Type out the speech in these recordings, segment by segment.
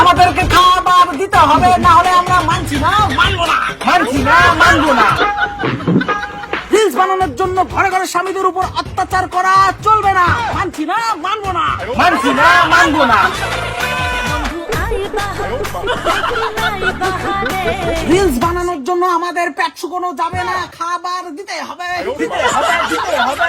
আমাদেরকে খাবার দিতে হবে না হলে আমরা মানছি না মানবো না মানছি না মানবো না। রিলস বানানোর জন্য ঘরে ঘরে স্বামীদের উপর অত্যাচার করা চলবে না। মানছি না মানবো না। মানছি না মানবো না। রিলস বানানোর জন্য আমাদের পেট শুকনো যাবে না। খাবার দিতে হবে দিতে হবে দিতে হবে।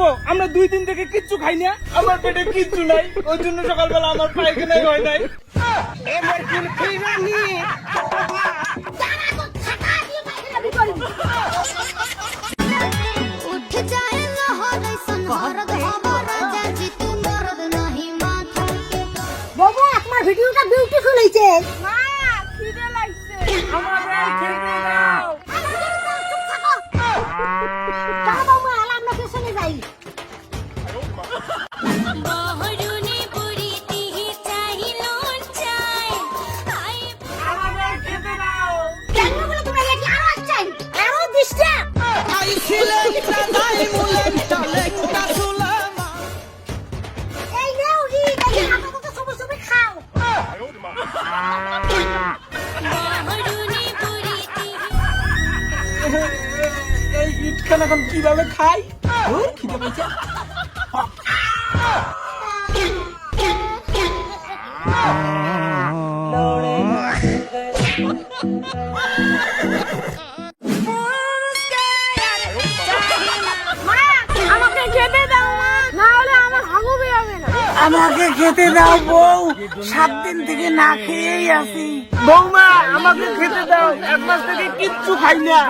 করব? আমরা দুই দিন থেকে কিচ্ছু খাই না। আমার পেটে কিচ্ছু নাই। ওই জন্য সকালবেলা আমার পায়খানাই হয় নাই। এবার বাবু আপনার ভিডিওটা বিউটিফুল হয়েছে। আমার এই ইটখান এখন কীভাবে খাই? খিদে পাইছে আমাকে খেতে দাও বউ। সাত দিন থেকে না খেয়েই আছি। বৌমা আমাকে খেতে দাও। এক মাস থেকে কিচ্ছু খাই না।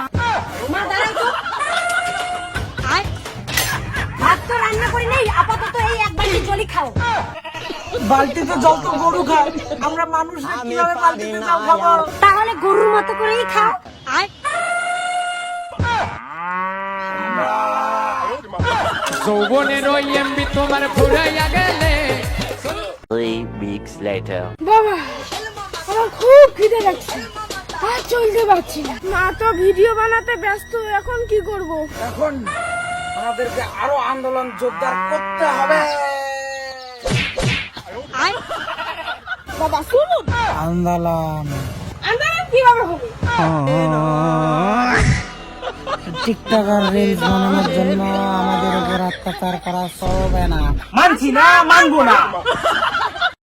ভাত তো রান্না করি নেই আপাতত এই এক বাটি জলই খাও। বালতিতে জল তো গরু খায়। আমরা মানুষ কীভাবে বালতিতে জল খাব? তাহলে গরুর মতো করেই খাও। যৌবনের ওই এমবি তোমার ফুরাইয়া গেলে। Three weeks later. বাবা আমার খুব খিদে লাগছে। আর চলতে পারছি না। মা তো ভিডিও বানাতে ব্যস্ত এখন কি করব? এখন আমাদেরকে আরও আন্দোলন জোরদার করতে হবে। বাবা শুনুন। আন্দোলন। আন্দোলন কীভাবে হবে? টিকটকার রিলস বানানোর জন্য আমাদের উপর অত্যাচার করা চলবে না। মানছি না মানবো না।